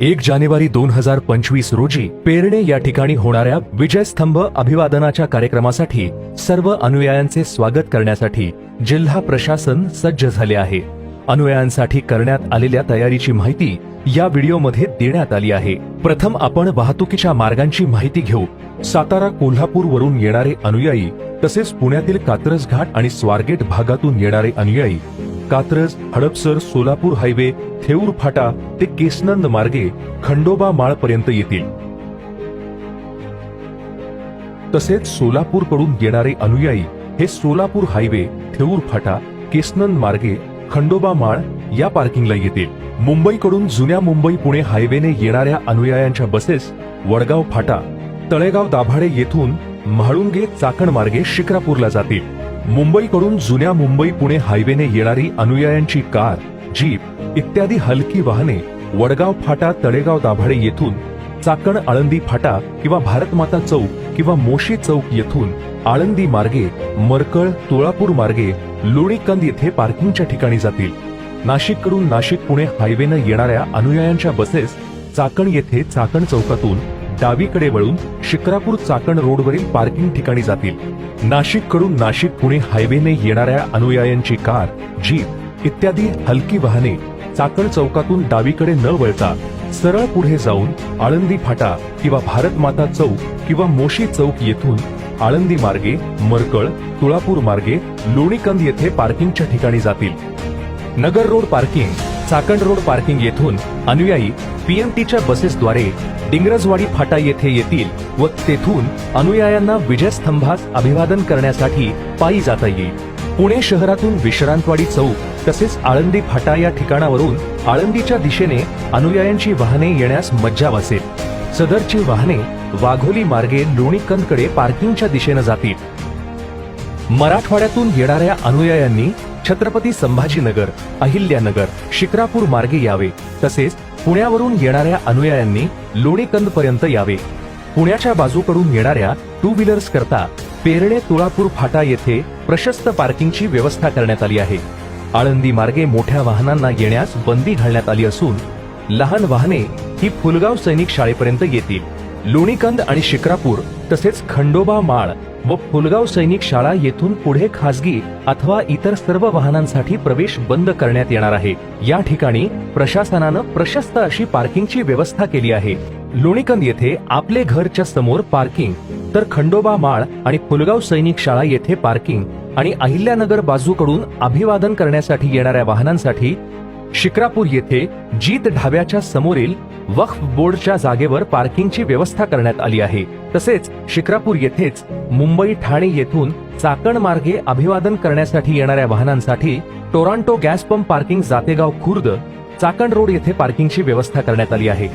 एक जानेवारी दोन हजार पंचवीस रोजी पेरणे या ठिकाणी होणाऱ्या विजयस्तंभ अभिवादनाच्या कार्यक्रमासाठी सर्व अनुयायांचे स्वागत करण्यासाठी जिल्हा प्रशासन सज्ज झाले आहे. अनुयायांसाठी करण्यात आलेल्या तयारीची माहिती या व्हिडिओमध्ये देण्यात आली आहे. प्रथम आपण वाहतुकीच्या मार्गांची माहिती घेऊ. सातारा कोल्हापूर वरून येणारे अनुयायी तसेच पुण्यातील कात्रज घाट आणि स्वारगेट भागातून येणारे अनुयायी कात्रज हडपसर सोलापूर हायवे थेऊर फाटा ते केसनंद मार्गे खंडोबा माळपर्यंत येतील. तसेच सोलापूरकडून येणारे अनुयायी हे सोलापूर हायवे थेऊर फाटा केसनंद मार्गे खंडोबा माळ या पार्किंगला येतील. मुंबईकडून जुन्या मुंबई पुणे हायवेने येणाऱ्या अनुयायांच्या बसेस वडगाव फाटा तळेगाव दाभाडे येथून म्हाळुंगे चाकण मार्गे शिक्रापूरला जातील. मुंबईकडून जुन्या मुंबई पुणे हायवेने येणारी अनुयायांची कार जीप इत्यादी हलकी वाहने वडगाव फाटा तळेगाव दाभाडे येथून चाकण आळंदी फाटा किंवा भारतमाता चौक किंवा मोशी चौक येथून आळंदी मार्गे मरकळ तुळापूर मार्गे लोणीकंद येथे पार्किंगच्या ठिकाणी जातील. नाशिककडून नाशिक पुणे हायवेनं येणाऱ्या अनुयायांच्या बसेस चाकण येथे चाकण चौकातून डावीकडे वळून शिक्रापूर चाकण रोडवरील पार्किंग ठिकाणी जातील. नाशिककडून नाशिक पुणे हायवेने येणाऱ्या अनुयायांची कार जीप इत्यादी हलकी वाहने चाकण चौकातून डावीकडे न वळता सरळ पुढे जाऊन आळंदी फाटा किंवा भारत माता चौक किंवा मोशी चौक येथून आळंदी मार्गे मरकळ तुळापूर मार्गे लोणीकंद येथे पार्किंगच्या ठिकाणी जातील. Nagar road parking Chakan road parking येथून अनुयायी पीएमटीच्या बसेसद्वारे डिंगरजवाडी फाटा येथे येतील व तेथून अनुयायांना विजयस्तंभास अभिवादन करण्यासाठी पायी जाता येईल. पुणे शहरातून विश्रांतवाडी चौक तसेच आळंदी फाटा या ठिकाणावरून आळंदीच्या दिशेने अनुयायांची वाहने येण्यास मज्जा बसेल सदरची वाहने वाघोली मार्गे लोणीकंदकडे पार्किंगच्या दिशेनं जातील. मराठवाड्यातून येणाऱ्या अनुयायांनी छत्रपती संभाजीनगर अहिल्यानगर शिक्रापूर मार्गे यावे. तसेच पुण्यावरून येणाऱ्या अनुयायांनी लोणीकंद पर्यंत यावे. पुण्याच्या बाजूकडून येणाऱ्या टू व्हीलर्स करता पेरणे तुळापूर फाटा येथे प्रशस्त पार्किंगची व्यवस्था करण्यात आली आहे. आळंदी मार्गे मोठ्या वाहनांना येण्यास बंदी घालण्यात आली असून लहान वाहने ही फुलगाव सैनिक शाळेपर्यंत येतील. लोणीकंद आणि शिक्रापूर तसेच खंडोबा माळ व फुलगाव सैनिक शाळा येथून पुढे खासगी अथवा इतर सर्व वाहनांसाठी प्रवेश बंद करण्यात येणार आहे. या ठिकाणी प्रशासनानं प्रशस्त अशी पार्किंगची व्यवस्था केली आहे. लोणीकंद येथे आपले घरच्या समोर पार्किंग तर खंडोबा माळ आणि फुलगाव सैनिक शाळा येथे पार्किंग आणि अहिल्यानगर बाजूकडून अभिवादन करण्यासाठी येणाऱ्या वाहनांसाठी शिक्रापूर येथे जीत ढाब्याच्या समोरील वक्फ बोर्डच्या जागेवर पार्किंगची व्यवस्था करण्यात आली आहे. तसेच शिक्रापूर येथेच मुंबई ठाणे येथून चाकण मार्गे अभिवादन करण्यासाठी येणाऱ्या वाहनांसाठी Toronto gas pump parking Jategaon Khurd Chakan road येथे पार्किंगची व्यवस्था करण्यात आली आहे.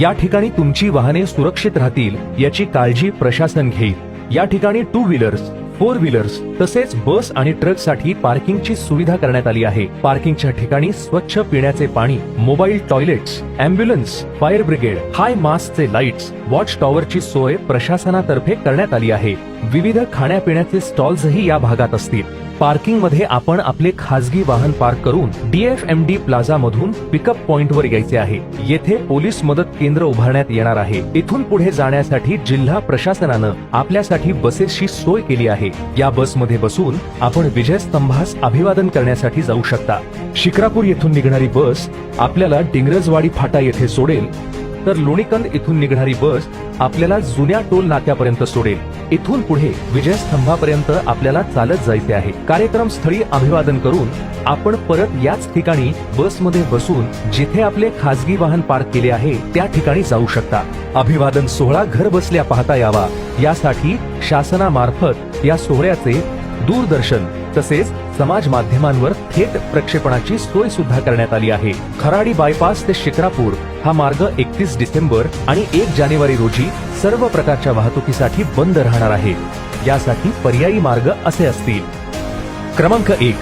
या ठिकाणी तुमची वाहने सुरक्षित राहतील याची काळजी प्रशासन घेईल. या ठिकाणी टू व्हीलर्स फोर व्हीलर्स तसेच बस आणि ट्रकसाठी पार्किंगची सुविधा करण्यात आली आहे. पार्किंगच्या ठिकाणी स्वच्छ पिण्याचे पाणी mobile toilets ambulance fire brigade high मास्कचे lights watch टॉवरची सोय प्रशासनातर्फे करण्यात आली आहे. विविध खाण्यापिण्याचे स्टॉल्सही या भागात असतील. पार्किंगमध्ये आपण आपले खासगी वाहन पार्क करून डीएफएमडी प्लाझा मधून पिकअप पॉइंट वर यायचे आहे. येथे पोलीस मदत केंद्र उभारण्यात येणार आहे. इथून पुढे जाण्यासाठी जिल्हा प्रशासनानं आपल्यासाठी बसेसची सोय केली आहे. या बसमध्ये बसून आपण विजय स्तंभास अभिवादन करण्यासाठी जाऊ शकता. शिक्रापूर येथून निघणारी बस आपल्याला डिंगरजवाडी फाटा येथे सोडेल. तर लोणीकंद इथून निघणारी बस आपल्याला जुन्या टोल नाक्यापर्यंत सोडेल. इथून पुढे विजयस्तंभापर्यंत आपल्याला चालत जायचे आहे. कार्यक्रम स्थळी अभिवादन करून आपण परत याच ठिकाणी बसमध्ये बसून जिथे आपले खासगी वाहन पार्क केले आहे त्या ठिकाणी जाऊ शकता. अभिवादन सोहळा घर बसल्या पाहता यावा. यासाठी शासनामार्फत या सोहळ्याचे दूरदर्शन तसेच समाज माध्यमांवर थेट प्रक्षेपणाची सोय सुद्धा करण्यात आली आहे. खराडी बायपास ते शिक्रापूर हा मार्ग एकतीस डिसेंबर आणि एक जानेवारी रोजी सर्व प्रकारच्या वाहतुकीसाठी बंद राहणार आहे. यासाठी पर्यायी मार्ग असे असतील. क्रमांक एक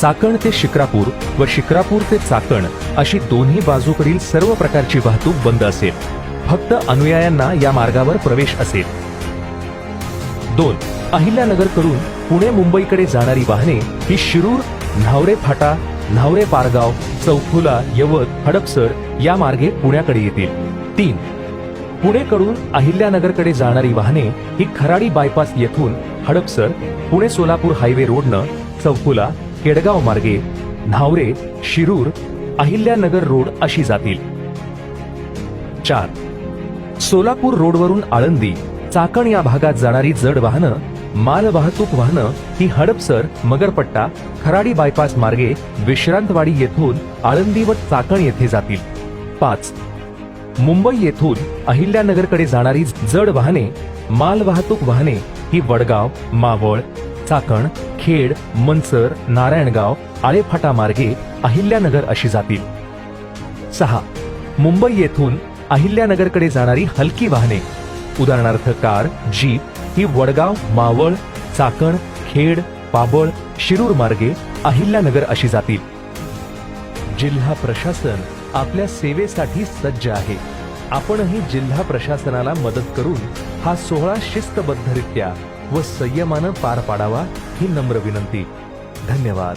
चाकण ते शिक्रापूर व शिक्रापूर ते चाकण अशी दोन्ही बाजूकडील सर्व प्रकारची वाहतूक बंद असेल. फक्त अनुयायांना या मार्गावर प्रवेश असेल. दोन. अहिल्यानगर करून पुणे मुंबईकडे जाणारी वाहने ही शिरूर न्हावरे फाटा न्हावरे पारगाव चौफुला यवत हडपसर या मार्गे पुण्याकडे येतील. तीन. पुणेकडून अहिल्यानगरकडे जाणारी वाहने ही खराडी बायपास येथून हडपसर पुणे सोलापूर हायवे रोडनं चौफुला केडगाव मार्गे न्हावरे शिरूर अहिल्यानगर रोड अशी जातील. चार. सोलापूर रोडवरून आळंदी चाकण या भागात जाणारी जड वाहनं मालवाहतूक वाहनं ही हडपसर मगरपट्टा खराडी बायपास मार्गे विश्रांतवाडी येथून आळंदी व चाकण येथे जातील. पाच. मुंबई येथून अहिल्यानगरकडे जाणारी जड वाहने मालवाहतूक वाहने ही वडगाव मावळ चाकण खेड मनसर नारायणगाव आळेफाटा मार्गे अहिल्यानगर अशी जातील. सहा. मुंबई येथून अहिल्यानगरकडे जाणारी हलकी वाहने उदाहरणार्थ कार जीप ही वडगाव मावळ चाकण खेड पाबळ शिरूर मार्गे अहिल्यानगर अशी जातील. जिल्हा प्रशासन आपल्या सेवेसाठी सज्ज आहे. आपणही जिल्हा प्रशासनाला मदत करून हा सोहळा शिस्तबद्धरित्या व संयमानं पार पाडावा ही नम्र विनंती. धन्यवाद.